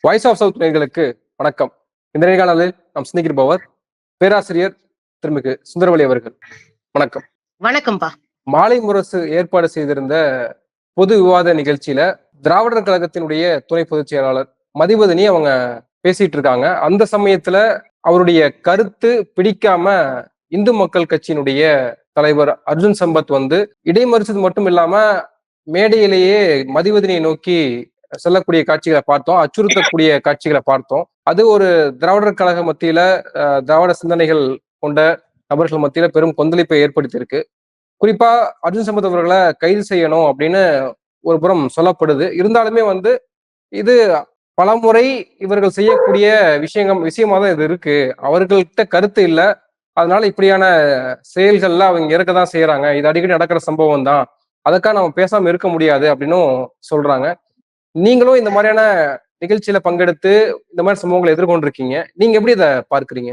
Voice of south நேயர்களுக்கு வணக்கம். இந்த நேர்காணலில் நாம் சிந்திக்கிருப்பவர் பேராசிரியர் திருமிகு சுந்தரவழி அவர்கள். வணக்கம். வணக்கம்ப்பா மாலை முரசு ஏற்பாடு செய்திருந்த பொது விவாத நிகழ்ச்சியில திராவிடர் கழகத்தினுடைய துணை பொதுச் செயலாளர் மதிவதனி அவங்க பேசிட்டு இருக்காங்க. அந்த சமயத்துல அவருடைய கருத்து பிடிக்காம இந்து மக்கள் கட்சியினுடைய தலைவர் அர்ஜுன் சம்பத் வந்து இடைமறிச்சது மட்டும் இல்லாம மேடையிலேயே மதிவதனியை நோக்கி செல்லக்கூடிய காட்சிகளை பார்த்தோம் அச்சுறுத்தக்கூடிய காட்சிகளை பார்த்தோம். அது ஒரு திராவிடர் கழக மத்தியில திராவிட சிந்தனைகள் கொண்ட நபர்கள் மத்தியில பெரும் கொந்தளிப்பை ஏற்படுத்தியிருக்கு. குறிப்பா அர்ஜுன் சம்பத் அவர்களை கைது செய்யணும் அப்படின்னு ஒரு புறம் சொல்லப்படுது. இருந்தாலுமே வந்து இது பலமுறை இவர்கள் செய்யக்கூடிய விஷயங்கள் விஷயமா தான் இது இருக்கு. அவர்கள்ட்ட கருத்து இல்லை. அதனால இப்படியான செயல்கள்ல அவங்க இறக்க தான் செய்யறாங்க இது அடிக்கடி நடக்கிற சம்பவம் தான் அதுக்காக நம்ம பேசாம இருக்க முடியாது அப்படின்னும் சொல்றாங்க. நீங்களும் இந்த மாதிரியான நிகழ்ச்சியில பங்கெடுத்து இந்த மாதிரி சம்பவங்களை எதிர்கொண்டிருக்கீங்க. நீங்க எப்படி இதை பார்க்கறீங்க?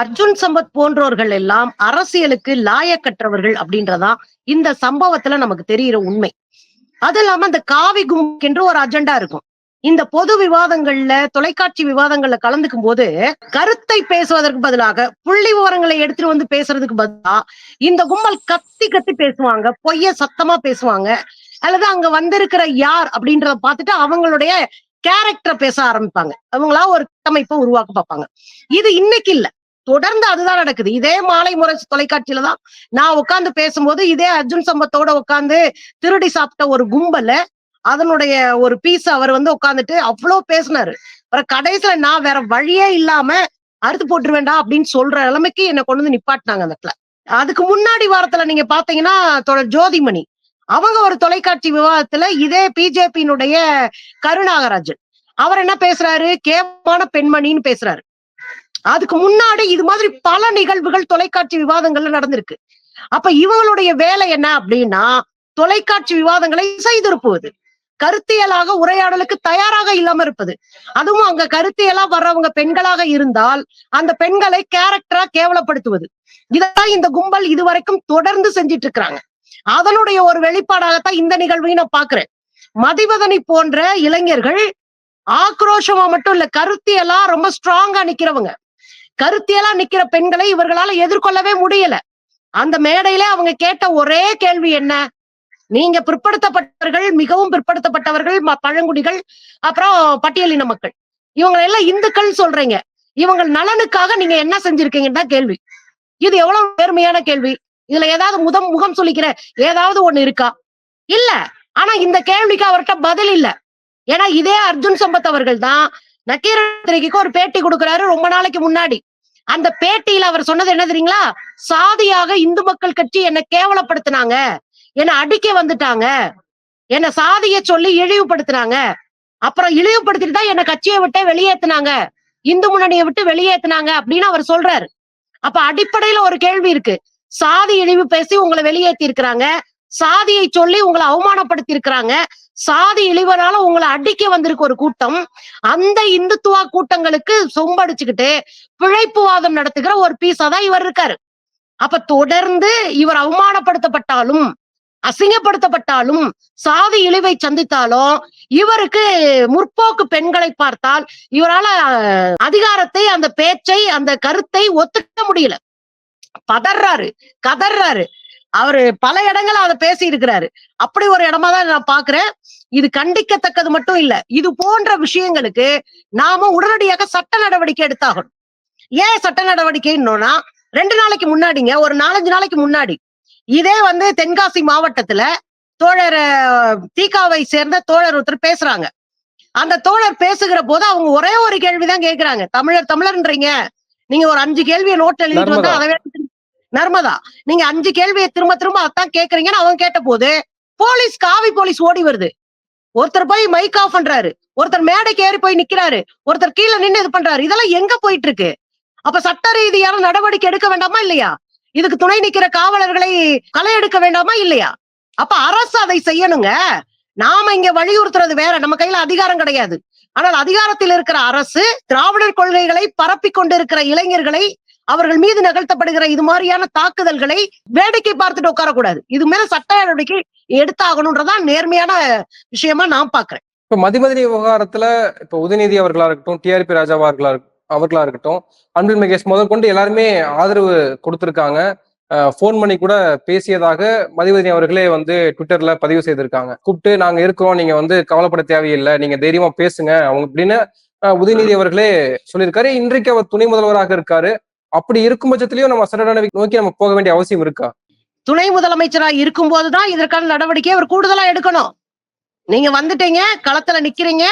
அர்ஜுன் சம்பத் போன்றோர்கள் எல்லாம் அரசியலுக்கு லாயக்கற்றவர்கள் அப்படின்றதா இந்த சம்பவத்துல நமக்கு தெரியிற உண்மை. அது இல்லாம இந்த காவி கும்புக்கு என்று ஒரு அஜெண்டா இருக்கும். இந்த பொது விவாதங்கள்ல தொலைக்காட்சி விவாதங்கள்ல கலந்துக்கும் போது கருத்தை பேசுவதற்கு பதிலாக புள்ளி விவரங்களை எடுத்துட்டு வந்து பேசுறதுக்கு பதிலா இந்த கும்பல் கத்தி கத்தி பேசுவாங்க பொய்ய சத்தமா பேசுவாங்க. அல்லது அங்க வந்திருக்கிற யார் அப்படின்றத பார்த்துட்டு அவங்களுடைய கேரக்டரை பேச ஆரம்பிப்பாங்க. அவங்களா ஒரு கட்டமைப்பை உருவாக்க பார்ப்பாங்க. இது இன்னைக்கு இல்ல. தொடர்ந்து அதுதான் நடக்குது. இதே மாலை முறை தொலைக்காட்சியில தான் நான் உட்காந்து பேசும்போது இதே அர்ஜுன் சம்பத்தோட உட்காந்து திருடி சாப்பிட்ட ஒரு கும்பல அதனுடைய ஒரு பீஸ் அவர் வந்து உட்காந்துட்டு அவ்வளவு பேசினாரு. அப்புறம் கடைசியில நான் வேற வழியே இல்லாம அறுத்து போட்டுருவேண்டா அப்படின்னு சொல்ற நிலைமைக்கு என்னை கொண்டு வந்து நிப்பாட்டினாங்க அந்த இடத்துல. அதுக்கு முன்னாடி வாரத்துல நீங்க பாத்தீங்கன்னா தொடர் ஜோதிமணி அவங்க ஒரு தொலைக்காட்சி விவாதத்துல இதே பிஜேபியினுடைய கருணாகராஜன். அவர் என்ன பேசுறாரு? கேவலமான பெண்மணின்னு பேசுறாரு. அதுக்கு முன்னாடி இது மாதிரி பல நிகழ்வுகள் தொலைக்காட்சி விவாதங்கள்ல நடந்திருக்கு. அப்ப இவங்களுடைய வேலை என்ன அப்படின்னா தொலைக்காட்சி விவாதங்களை செய்திருப்புவது கருத்தியலாக உரையாடலுக்கு தயாராக இல்லாம இருப்பது. அதுவும் அங்க கருத்தியலா வர்றவங்க பெண்களாக இருந்தால் அந்த பெண்களை கேரக்டரா கேவலப்படுத்துவது. இதான் இந்த கும்பல் இதுவரைக்கும் தொடர்ந்து செஞ்சிட்டு இருக்கிறாங்க. அதனுடைய ஒரு வெளிப்பாடாகத்தான் இந்த நிகழ்வையும் நான் பாக்குறேன் மதிவதனி போன்ற இளைஞர்கள் ஆக்ரோஷமா மட்டும் இல்ல கருத்தியெல்லாம் ரொம்ப ஸ்ட்ராங்கா நிக்கிறவங்க. கருத்தியெல்லாம் நிக்கிற பெண்களை இவர்களால எதிர்கொள்ளவே முடியல. அந்த மேடையில அவங்க கேட்ட ஒரே கேள்வி என்ன? நீங்க பிற்படுத்தப்பட்டவர்கள் மிகவும் பிற்படுத்தப்பட்டவர்கள் ம- பழங்குடிகள் அப்புறம் பட்டியலின மக்கள். இவங்க எல்லாம் இந்துக்கள் சொல்றீங்க. இவங்க நலனுக்காக நீங்க என்ன செஞ்சிருக்கீங்கன்னு தான் கேள்வி. இது எவ்வளவு நேர்மையான கேள்வி? இதுல ஏதாவது முதம் முகம் சொல்லிக்கிற ஏதாவது ஒண்ணு இருக்கா? இல்ல. ஆனா இந்த கேள்விக்கு அவர்கிட்ட பதில் இல்ல. ஏன்னா இதே அர்ஜுன் சம்பத் அவர்கள் தான் நக்கீரத்திரிக்கு ஒரு பேட்டி கொடுக்கிறாரு ரொம்ப நாளைக்கு முன்னாடி. அந்த பேட்டியில அவர் சொன்னது என்ன தெரியுங்களா? சாதியாக இந்து மக்கள் கட்சி என்னை கேவலப்படுத்தினாங்க. என்னை அடிக்க வந்துட்டாங்க. என்னை சாதிய சொல்லி இழிவுபடுத்தினாங்க. அப்புறம் இழிவுபடுத்திட்டு தான் என்னை கட்சியை விட்டே வெளியேத்துனாங்க. இந்து முன்னணியை விட்டு வெளியேத்துனாங்க அப்படின்னு அவர் சொல்றாரு. அப்ப அடிப்படையில ஒரு கேள்வி இருக்கு. சாதி இழிவு பேசி உங்களை வெளியேற்றி இருக்கிறாங்க சாதியை சொல்லி உங்களை அவமானப்படுத்தி இருக்கிறாங்க சாதி இழிவனால உங்களை அடிக்க வந்திருக்கு ஒரு கூட்டம். அந்த இந்துத்துவா கூட்டங்களுக்கு சொம்படிச்சுக்கிட்டு பிழைப்புவாதம் நடத்துகிற ஒரு பீஸா தான் இவர் இருக்காரு. அப்ப தொடர்ந்து இவர் அவமானப்படுத்தப்பட்டாலும் அசிங்கப்படுத்தப்பட்டாலும் சாதி இழிவை சந்தித்தாலும் இவருக்கு முற்போக்கு பெண்களை பார்த்தால் இவரால அதிகாரத்தை அந்த பேச்சை அந்த கருத்தை ஒத்துக்க முடியல. பதறாரு கதறாரு அவரு பல இடங்கள்ல அதை பேசி இருக்கிறாரு அப்படி ஒரு இடமா தான் நான் பாக்குறேன். இது கண்டிக்கத்தக்கது மட்டும் இல்ல. இது போன்ற விஷயங்களுக்கு நாம உடனடியாக சட்ட நடவடிக்கை எடுத்தாகணும். ஏன் சட்ட நடவடிக்கைன்னா ரெண்டு நாளைக்கு முன்னாடிங்க ஒரு நாலஞ்சு நாளைக்கு முன்னாடி இதே வந்து தென்காசி மாவட்டத்துல தோழர் தீகாவை சேர்ந்த தோழர் ஒருத்தர் பேசுறாங்க. அந்த தோழர் பேசுகிற போது அவங்க ஒரே ஒரு கேள்விதான் கேக்குறாங்க. தமிழர் தமிழர்ன்றீங்க. நீங்க ஒரு அஞ்சு கேள்வியை நோட் எழுதிட்டு வந்தா நர்மதா. நர்மதா நீங்க அஞ்சு கேள்வியை திரும்ப திரும்ப அதான் கேக்குறீங்கன்னு அவன் கேட்ட போது போலீஸ் காவி போலீஸ் ஓடி வருது. ஒருத்தர் போய் மைக் ஆஃப் பண்றாரு. ஒருத்தர் மேடைக்கு ஏறி போய் நிக்கிறாரு. ஒருத்தர் கீழே நின்னு இது பண்றாரு. இதெல்லாம் எங்க போயிட்டு இருக்கு அப்ப சட்ட ரீதியான நடவடிக்கை எடுக்க வேண்டாமா இல்லையா? இதுக்கு துணை நிக்கிற காவலர்களை களை எடுக்க வேண்டாமா இல்லையா? அப்ப அரசு அதை செய்யணுங்க. நாம இங்க வலியுறுத்துறது வேற. நம்ம கையில அதிகாரம் கிடையாது. ஆனால் அதிகாரத்தில் இருக்கிற அரசு திராவிடர் கொள்கைகளை பரப்பிக் கொண்டிருக்கிற இளைஞர்களை அவர்கள் மீது நிகழ்த்தப்படுகிற இது மாதிரியான தாக்குதல்களை வேடிக்கை பார்த்துட்டு உட்காரக்கூடாது. இது மேல சட்ட நடவடிக்கை எடுத்தாகணும்ன்றதான் நேர்மையான விஷயமா நான் பாக்குறேன் இப்ப மதிமதினி விவகாரத்துல இப்ப உதயநிதி அவர்களா இருக்கட்டும் டிஆர்பி ராஜாவா இருக்கலா அவர்களா இருக்கட்டும் அன்பில் மகேஷ் முதல் கொண்டு எல்லாருமே ஆதரவு கொடுத்திருக்காங்க. ஃபோன் பண்ணி கூட பேசியதாக மதிவதனி அவர்களே வந்து ட்விட்டர்ல பதிவு செய்திருக்காங்க. கூப்பிட்டு நாங்க இருக்கோம் நீங்க வந்து கவலைப்பட தேவையில்லை நீங்க தைரியமா பேசுங்க அவங்க அப்படின்னு உதயநிதி அவர்களே சொல்லியிருக்காரு. இன்றைக்கு அவர் துணை முதல்வராக இருக்காரு. அப்படி இருக்கும் பட்சத்திலயும் நம்ம சரண நோக்கி நம்ம போக வேண்டிய அவசியம் இருக்கா? துணை முதலமைச்சரா இருக்கும் போதுதான் இதற்கான நடவடிக்கை அவர் கூடுதலா எடுக்கணும். நீங்க வந்துட்டீங்க களத்துல நிக்கிறீங்க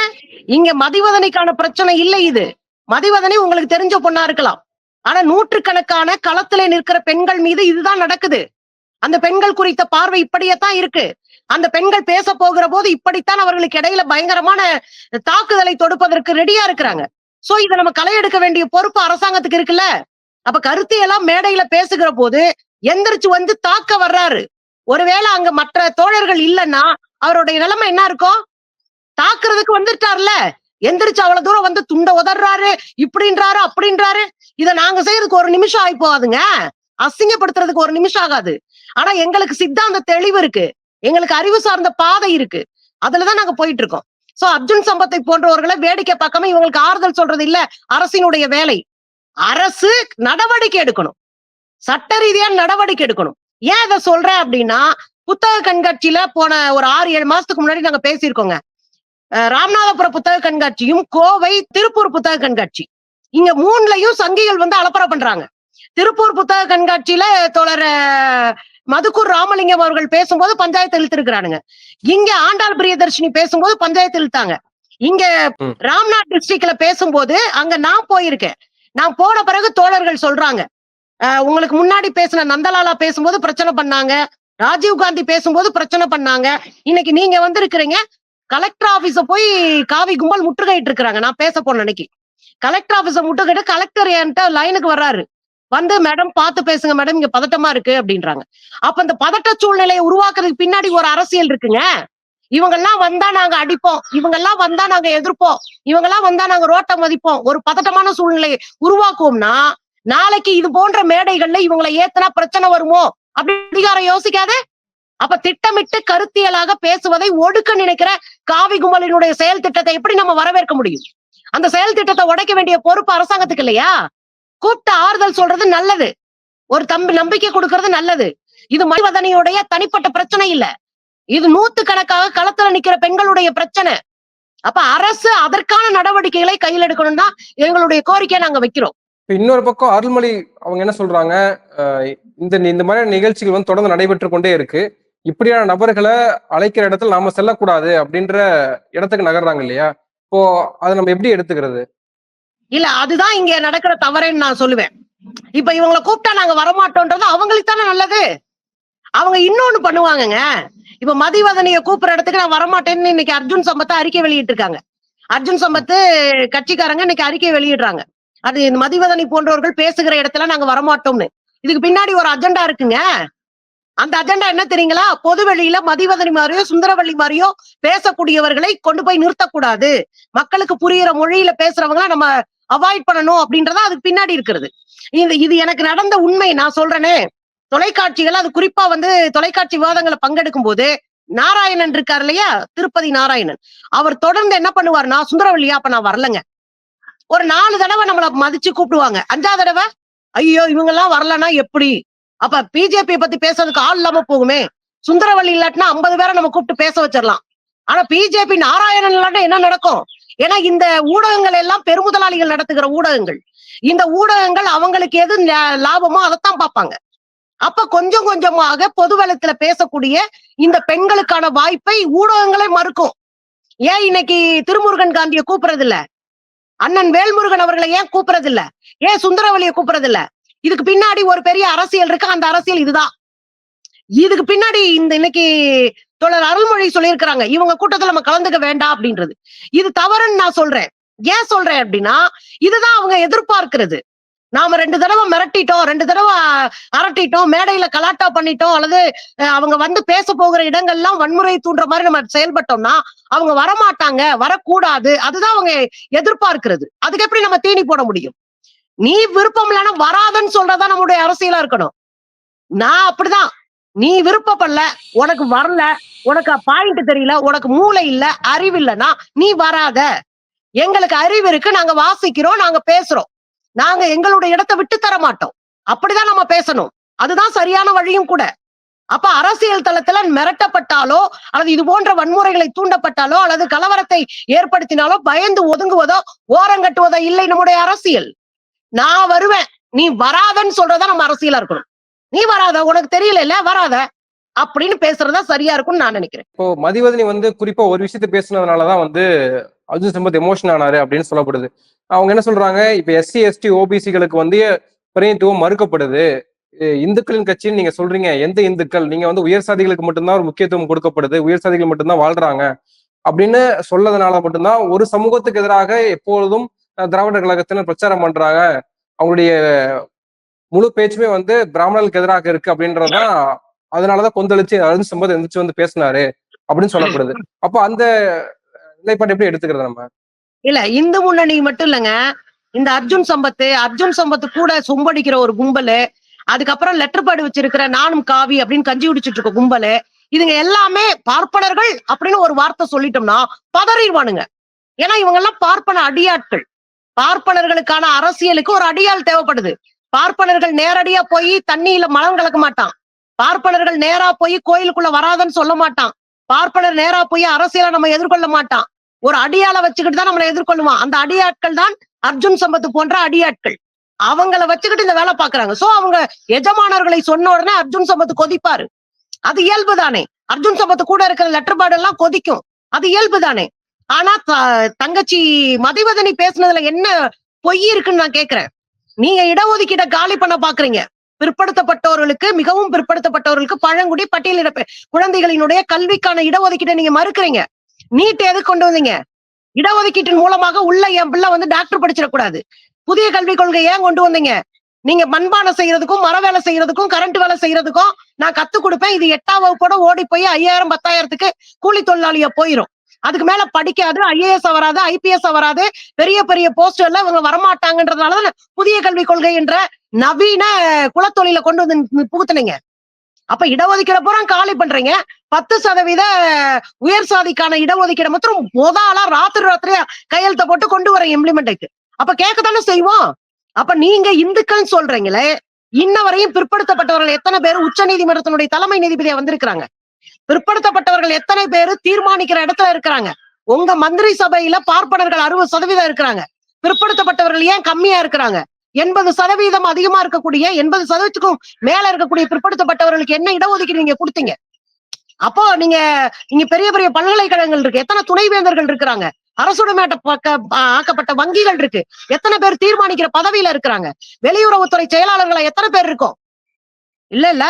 இங்க மதிவதனைக்கான பிரச்சனை இல்லை இது. மதிவதனை உங்களுக்கு தெரிஞ்ச பொண்ணா இருக்கலாம். ஆனா நூற்றுக்கணக்கான களத்துல நிற்கிற பெண்கள் மீது இதுதான் நடக்குது. அந்த பெண்கள் குறித்த பார்வை இப்படியேத்தான் இருக்கு. அந்த பெண்கள் பேச போகிற போது இப்படித்தான் அவர்களுக்கு இடையில பயங்கரமான தாக்குதலை தொடுப்பதற்கு ரெடியா இருக்கிறாங்க. சோ இதை நம்ம களை எடுக்க வேண்டிய பொறுப்பு அரசாங்கத்துக்கு இருக்குல்ல? அப்ப கருத்தையெல்லாம் மேடையில பேசுகிற போது எந்திரிச்சு வந்து தாக்க வர்றாரு. ஒருவேளை அங்க மற்ற தோழர்கள் இல்லைன்னா அவருடைய நிலைமை என்ன இருக்கும்? தாக்குறதுக்கு வந்துட்டார்ல. எந்திரிச்சு அவ்வளவு தூரம் வந்து துண்ட உதறாரு இப்படின்றாரு அப்படின்றாரு. இத நாங்க செய்யறதுக்கு ஒரு நிமிஷம் ஆகி போகாதுங்க அசிங்கப்படுத்துறதுக்கு ஒரு நிமிஷம் ஆகாது. ஆனா எங்களுக்கு சித்தாந்த தெளிவு இருக்கு. எங்களுக்கு அறிவு சார்ந்த பாதை இருக்கு. அதுலதான் நாங்க போயிட்டு இருக்கோம் சோ அர்ஜுன் சம்பத்தை போன்றவர்களை வேடிக்கை பார்க்காம இவங்களுக்கு ஆறுதல் சொல்றது இல்ல. அரசினுடைய வேலை. அரசு நடவடிக்கை எடுக்கணும். சட்ட ரீதியா நடவடிக்கை எடுக்கணும். ஏன் இதை சொல்றேன் அப்படின்னா புத்தக கண்காட்சியில போன ஒரு ஆறு ஏழு மாசத்துக்கு முன்னாடி நாங்க பேசியிருக்கோங்க. ராமநாதபுரம் புத்தக கண்காட்சியும் கோவை திருப்பூர் புத்தக கண்காட்சி. இங்க மூணுலயும் சங்கிகள் வந்து அலப்பறை பண்றாங்க. திருப்பூர் புத்தக கண்காட்சியில தோழர் மதுக்கூர் ராமலிங்கம் அவர்கள் பேசும்போது பஞ்சாயத்து இழுத்திருக்கிறானுங்க. இங்க ஆண்டாள் பிரியதர்ஷினி பேசும்போது பஞ்சாயத்து இழுத்தாங்க. இங்க. ராம்நாத் டிஸ்ட்ரிக்ட்ல பேசும்போது அங்க நான் போயிருக்கேன். நான் போன பிறகு தோழர்கள் சொல்றாங்க. உங்களுக்கு முன்னாடி பேசின நந்தலாலா பேசும்போது பிரச்சனை பண்ணாங்க. ராஜீவ் காந்தி பேசும்போது பிரச்சனை பண்ணாங்க. இன்னைக்கு நீங்க வந்திருக்கிறீங்க. கலெக்டர் ஆபீஸ போய் காவி கும்பல் முற்றுகையிட்டு இருக்கிறாங்க. நான் பேச போன அன்னைக்கு. கலெக்டர் ஆபீஸ முற்றுகையிட்டு கலெக்டர் என்கிட்ட லைனுக்கு வர்றாரு. வந்து மேடம் பார்த்து பேசுங்க மேடம். இங்க பதட்டமா இருக்கு அப்படின்றாங்க. அப்ப இந்த பதட்ட சூழ்நிலையை உருவாக்குறதுக்கு பின்னாடி ஒரு அரசியல் இருக்குங்க. இவங்க எல்லாம் வந்தா நாங்க அடிப்போம். இவங்க எல்லாம் வந்தா நாங்க எதிர்ப்போம். இவங்க எல்லாம் வந்தா நாங்க ரோட்டை மதிப்போம். ஒரு பதட்டமான சூழ்நிலையை உருவாக்குவோம்னா நாளைக்கு இது போன்ற மேடைகள்ல இவங்களை ஏத்தனா பிரச்சனை வருமோ? அப்படி அதிகாரம் யோசிக்காதே. அப்ப திட்டமிட்டு கருத்தியலாக பேசுவதை ஒடுக்க நினைக்கிற காவி கும்பலினுடைய செயல் திட்டத்தை எப்படி நம்ம வரவேற்க முடியும்? அந்த செயல் திட்டத்தை உடைக்க வேண்டிய பொறுப்பு அரசாங்கத்துக்கு இல்லையா? கூப்பிட்டு ஆறுதல் சொல்றது நல்லது. ஒரு தம்பி நம்பிக்கை கொடுக்கறது நல்லது. இது மனிதனையுடைய தனிப்பட்ட பிரச்சனை இல்ல. இது நூத்து கணக்காக களத்துல நிக்கிற பெண்களுடைய பிரச்சனை. அப்ப அரசு அதற்கான நடவடிக்கைகளை கையில் எடுக்கணும் தான் எங்களுடைய கோரிக்கையை நாங்க வைக்கிறோம். இன்னொரு பக்கம் அருள்மொழி அவங்க என்ன சொல்றாங்க? இந்த இந்த மாதிரி நிகழ்ச்சிகள் வந்து தொடர்ந்து நடைபெற்று கொண்டே இருக்கு. இப்படியான நபர்களை அழைக்கிற இடத்துல நாம செல்லக்கூடாது அப்படின்ற இடத்துக்கு நகர்றாங்க இல்லையா? இப்போ அதை நம்ம எப்படி எடுத்துக்கிறது? இல்ல அதுதான் இங்க நடக்கிற தவறுன்னு நான் சொல்லுவேன். இப்ப இவங்களை கூப்பிட்டா நாங்க வரமாட்டோன்றது அவங்களுக்கு தானே நல்லது. அவங்க இன்னொன்னு பண்ணுவாங்கங்க. இப்ப மதிவதனைய கூப்பிடுற இடத்துக்கு நான் வரமாட்டேன்னு இன்னைக்கு அர்ஜுன் சம்பத்தை அறிக்கை வெளியிட்டு இருக்காங்க அர்ஜுன் சம்பத்து கட்சிக்காரங்க இன்னைக்கு அறிக்கை வெளியிடுறாங்க. அது இந்த மதிவதனை போன்றவர்கள் பேசுகிற இடத்துல நாங்க வரமாட்டோம்னு. இதுக்கு பின்னாடி ஒரு அஜெண்டா இருக்குங்க. அந்த அஜெண்டா என்ன தெரியுங்களா? பொது வெளியில மதிவதனி மாதிரியோ சுந்தரவள்ளி மாதிரியோ பேசக்கூடியவர்களை கொண்டு போய் நிறுத்தக்கூடாது. மக்களுக்கு புரியுற மொழியில பேசுறவங்கள நம்ம அவாய்ட் பண்ணணும் அப்படின்றத அதுக்கு பின்னாடி இருக்கிறது. இது இது எனக்கு நடந்த உண்மை. நான் சொல்றேனே. தொலைக்காட்சிகள் அது குறிப்பா வந்து தொலைக்காட்சி விவாதங்களை பங்கெடுக்கும் போது நாராயணன் இருக்கார் இல்லையா? திருப்பதி நாராயணன். அவர் தொடர்ந்து என்ன பண்ணுவாருன்னா சுந்தரவல்லியா அப்ப நான் வரலங்க. ஒரு நாலு தடவை நம்மள மதிச்சு கூப்பிடுவாங்க. அஞ்சாவது தடவை ஐயோ இவங்க எல்லாம் வரலன்னா எப்படி? அப்ப பிஜேபி பத்தி பேசுறதுக்கு ஆள் இல்லாம போகுமே. சுந்தரவள்ளி இல்லாட்டினா ஐம்பது பேரை நம்ம கூப்பிட்டு பேச வச்சிடலாம். ஆனா பிஜேபி நாராயணன் இல்லாட்டா என்ன நடக்கும்? ஏன்னா இந்த ஊடகங்கள் எல்லாம் பெருமுதலாளிகள் நடத்துகிற ஊடகங்கள். இந்த ஊடகங்கள் அவங்களுக்கு எது லாபமோ அதைத்தான் பார்ப்பாங்க. அப்ப கொஞ்சம் கொஞ்சமாக பொது வளத்துல பேசக்கூடிய இந்த பெண்களுக்கான வாய்ப்பை ஊடகங்களே மறுக்கும். ஏன் இன்னைக்கு திருமுருகன் காந்திய கூப்பிடுறது இல்ல அண்ணன் வேல்முருகன் அவர்களை ஏன் கூப்பிடுறது இல்ல ஏன் சுந்தரவழிய கூப்பிடுறது இல்ல இதுக்கு பின்னாடி ஒரு பெரிய அரசியல் இருக்கு. அந்த அரசியல் இதுதான். இதுக்கு பின்னாடி இந்த இன்னைக்கு தொடர் அருள்மொழி சொல்லியிருக்கிறாங்க. இவங்க கூட்டத்துல நம்ம கலந்துக்க வேண்டாம் அப்படின்றது. இது தவறுன்னு நான் சொல்றேன். ஏன் சொல்றேன் அப்படின்னா இதுதான் அவங்க எதிர்பார்க்கிறது. நாம ரெண்டு தடவை மிரட்டிட்டோம் ரெண்டு தடவை அரட்டிட்டோம் மேடையில கலாட்டா பண்ணிட்டோம் அல்லது அஹ், அவங்க வந்து பேச போகிற இடங்கள்லாம் வன்முறை தூண்டுற மாதிரி நம்ம செயல்பட்டோம்னா அவங்க வரமாட்டாங்க வரக்கூடாது. அதுதான் அவங்க எதிர்பார்க்கிறது. அதுக்கு எப்படி நம்ம தீனி போட முடியும்? நீ விருப்பம் இல்லைன்னா வராதன்னு சொல்றதா நம்மளுடைய அரசியலா இருக்கணும். நான் அப்படிதான். நீ விருப்பப்படல உனக்கு வரல உனக்கு பாயிண்ட் தெரியல உனக்கு மூளை இல்ல அறிவு இல்லைன்னா நீ வராத. எங்களுக்கு அறிவு இருக்கு நாங்க வாசிக்கிறோம் நாங்க பேசுறோம். நாங்க எங்களுடைய இடத்தை விட்டு தர மாட்டோம். அப்படிதான் நம்ம பேசணும். அதுதான் சரியான வழியும் கூட. அப்ப அரசியல் தளத்துல மிரட்டப்பட்டாலோ அல்லது இது போன்ற வன்முறைகளை தூண்டப்பட்டாலோ அல்லது கலவரத்தை ஏற்படுத்தினாலோ பயந்து ஒதுங்குவதோ ஓரங்கட்டுவதோ இல்லை நம்முடைய அரசியல். நான் வருவேன். நீ வராதன்னு சொல்றதா நம்ம அரசியலா இருக்கணும். நீ வராத உனக்கு தெரியல வராத. அப்படின்னு பேசுறதா சரியா இருக்கும்னு நான் நினைக்கிறேன். இப்போ மதிவதனி வந்து குறிப்பா ஒரு விஷயத்த பேசுனதுனாலதான் வந்து அர்ஜுன் சம்பத் எமோஷன் ஆனாரு அப்படின்னு சொல்லப்படுது. அவங்க என்ன சொல்றாங்க? இப்ப எஸ்சி எஸ்டி ஓபிசிகளுக்கு வந்து பிரதிநிதித்துவம் மறுக்கப்படுது. இந்துக்களின் கட்சின்னு நீங்க சொல்றீங்க. எந்த இந்துக்கள்? நீங்க வந்து உயர் சாதிகளுக்கு மட்டும்தான் ஒரு முக்கியத்துவம் கொடுக்கப்படுது உயர் சாதிகள் மட்டும்தான் வாழ்றாங்க. அப்படின்னு சொல்லதுனால மட்டும்தான் ஒரு சமூகத்துக்கு எதிராக எப்பொழுதும் திராவிட கழகத்தினர் பிரச்சாரம் பண்றாங்க. அவங்களுடைய முழு பேச்சுமே வந்து பிராமணர்களுக்கு எதிராக இருக்கு அப்படின்றதுதான் அதனாலதான் கொந்தளிச்சு அருண் சம்பத் எந்திரிச்சு வந்து பேசினாரு அப்படின்னு சொல்லப்படுது. அப்போ அந்த நிலைப்பாடு எப்படி எடுத்துக்கிறது நம்ம? இல்ல இந்து முன்னணி மட்டும் இல்லைங்க. இந்த அர்ஜுன் சம்பத்து அர்ஜுன் சம்பத்து கூட சொம்படிக்கிற ஒரு கும்பலு அதுக்கப்புறம் லெட்டர் பேடு வச்சிருக்கிற நானும் காவி அப்படின்னு கஞ்சி குடிச்சிட்டு இருக்க கும்பலு இதுங்க எல்லாமே பார்ப்பனர்கள் அப்படின்னு ஒரு வார்த்தை சொல்லிட்டோம்னா பதறிடுவானுங்க. ஏன்னா இவங்க எல்லாம் பார்ப்பன அடியாட்கள். பார்ப்பனர்களுக்கான அரசியலுக்கு ஒரு அடியாள் தேவைப்படுது. பார்ப்பனர்கள் நேரடியா போய் தண்ணியில மலம் கலக்க மாட்டான். பார்ப்பனர்கள் நேரா போய் கோயிலுக்குள்ள வராதன்னு சொல்ல மாட்டான். பார்ப்பனர் நேரா போய் அரசியலை நம்ம எதிர்கொள்ள மாட்டான். ஒரு அடியாளை வச்சுக்கிட்டு தான் நம்மளை எதிர்கொள்ளுவான். அந்த அடியாட்கள் தான் அர்ஜுன் சம்பத்து போன்ற அடியாட்கள். அவங்கள வச்சுக்கிட்டு இந்த வேலை பாக்குறாங்க சோ அவங்க எஜமானர்களை சொன்ன உடனே அர்ஜுன் சம்பத்து கொதிப்பாரு. அது இயல்பு தானே. அர்ஜுன் சம்பத்து கூட இருக்கிற லெட்டர் பேர்டு எல்லாம் கொதிக்கும். அது இயல்பு தானே. ஆனா த- தங்கச்சி மதிவதனி பேசுனதுல என்ன பொய் இருக்குன்னு நான் கேக்குறேன். நீங்க இடஒதுக்கீட்டை காலி பண்ண பாக்குறீங்க. பிற்படுத்தப்பட்டவர்களுக்கு மிகவும் பிற்படுத்தப்பட்டவர்களுக்கு பழங்குடி பட்டியலிட குழந்தைகளினுடைய கல்விக்கான இடஒதுக்கீட்டை நீங்க மறுக்கிறீங்க. நீட் எது கொண்டு வந்தீங்க? இடஒதுக்கீட்டின் மூலமாக உள்ள என் பிள்ளை வந்து டாக்டர் படிச்சிடக்கூடாது. புதிய கல்விக் கொள்கை ஏன் கொண்டு வந்தீங்க? நீங்க மண்பானை செய்யறதுக்கும் மர வேலை செய்யறதுக்கும் கரண்ட் வேலை செய்யறதுக்கும் நான் கத்து கொடுப்பேன். இது எட்டாம் வகுப்போட ஓடி போய் ஐயாயிரம் பத்தாயிரத்துக்கு கூலி தொழிலாளியா போயிரும். அதுக்கு மேல படிக்காது ஐஏஎஸ் வராது ஐபிஎஸ் வராது பெரிய பெரிய போஸ்ட் எல்லாம் இவங்க வரமாட்டாங்கன்றதுனாலதான் புதிய கல்விக் கொள்கை என்ற நவீன குலத்தொழில கொண்டு வந்து நி- புகுத்துனீங்க. அப்ப இடஒதுக்கீடு பூரா காலி பண்றீங்க. பத்து சதவீத உயர் சாதிக்கான இடஒதுக்கீடு மாத்திரம் முதலா ராத்திரி ராத்திரியா கையெழுத்த போட்டு கொண்டு வர இம்ப்ளிமெண்ட்டுக்கு அப்ப கேட்கத்தானே செய்வோம். அப்ப நீங்க இந்துக்கள் சொல்றீங்களே இன்ன வரையும் பிற்படுத்தப்பட்டவர்கள் எத்தனை பேர் உச்ச நீதிமன்றத்தினுடைய தலைமை நீதிபதியா வந்திருக்கிறாங்க? பிற்படுத்தப்பட்டவர்கள் எத்தனை பேர் தீர்மானிக்கிற இடத்துல இருக்கிறாங்க? உங்க மந்திரி சபையில பார்ப்பனர்கள் அறுபது சதவீதம் இருக்கிறாங்க. பிற்படுத்தப்பட்டவர்கள் ஏன் கம்மியா இருக்கிறாங்க? எண்பது சதவீதம் அதிகமா இருக்கக்கூடிய எண்பது சதவீதத்துக்கும் மேல இருக்கக்கூடிய பிற்படுத்தப்பட்டவர்களுக்கு என்ன இடஒதுக்கீடு நீங்க கொடுத்தீங்க? அப்போ நீங்க இங்க பெரிய பெரிய பல்கலைக்கழகங்கள் இருக்கு. எத்தனை துணைவேந்தர்கள் இருக்கிறாங்க? அரசுடைமையாட்ட ஆக்கப்பட்ட வங்கிகள் இருக்கு. எத்தனை பேர் தீர்மானிக்கிற பதவியில இருக்கிறாங்க? வெளியுறவுத்துறை செயலாளர்களா எத்தனை பேர் இருக்கும்? இல்ல இல்ல.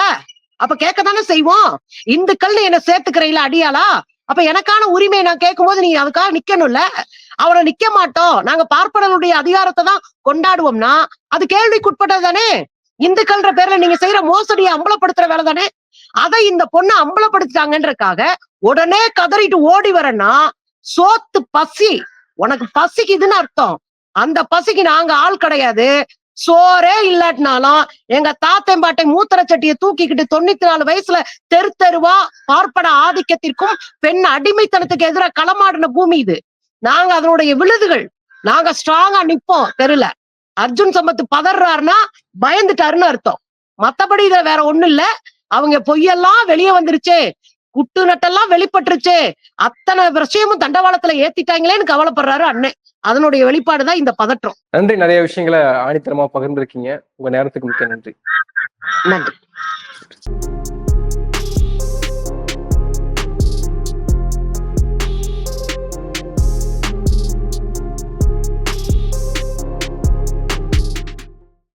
அப்ப கேட்கத்தானே செய்வோம்? இந்துக்கள்னு என்ன சேர்த்துக்கிறீங்களா அடியாளா? அப்ப எனக்கான உரிமை நான் கேட்கும் போது நீ அதுக்காக நிக்கணும்ல? அவனை நிக்க மாட்டோம். நாங்க பார்ப்பனருடைய அதிகாரத்தை தான் கொண்டாடுவோம்னா அது கேள்விக்குட்பட்டது தானே? இந்துக்கள்ன்ற பேர்ல நீங்க செய்யற மோசடியை அம்பலப்படுத்துற வேலை தானே? அதை இந்த பொண்ணை அம்பலப்படுத்திட்டாங்கன்றக்காக உடனே கதறிட்டு ஓடி வரேன்னா சோத்து பசி. உனக்கு பசிக்குதுன்னு அர்த்தம். அந்த பசிக்கு நாங்க ஆள் கிடையாது. சோறே இல்லாட்டினாலும் எங்க தாத்தன் பாட்டை மூத்திர சட்டியை தூக்கிக்கிட்டு தொண்ணூத்தி நாலு வயசுல தெரு தெருவா பார்ப்பன ஆதிக்கத்திற்கும் பெண் அடிமைத்தனத்துக்கு எதிராக களமாடின பூமி இது. நாங்க அதனுடைய விழுதுகள். நாங்க ஸ்ட்ராங்கா நிப்போம் தெருல. அர்ஜுன் சம்பத்து பதறாருன்னா பயந்துட்டாருன்னு அர்த்தம். மத்தபடி இதுல வேற ஒண்ணும் இல்ல. அவங்க பொய்யெல்லாம் வெளியே வந்துருச்சு. குட்டு நட்டெல்லாம் வெளிப்பட்டுருச்சு. அத்தனை விஷயமும் தண்டவாளத்துல ஏத்திட்டாங்களேன்னு கவலைப்படுறாரு அண்ணன் அதனுடைய வெளிப்பாடுதான் இந்த பதற்றம். நன்றி. நிறைய விஷயங்களை ஆணித்தரமா பகிர்ந்திருக்கீங்க. உங்க நேரத்துக்கு மிக்க நன்றி. நன்றி.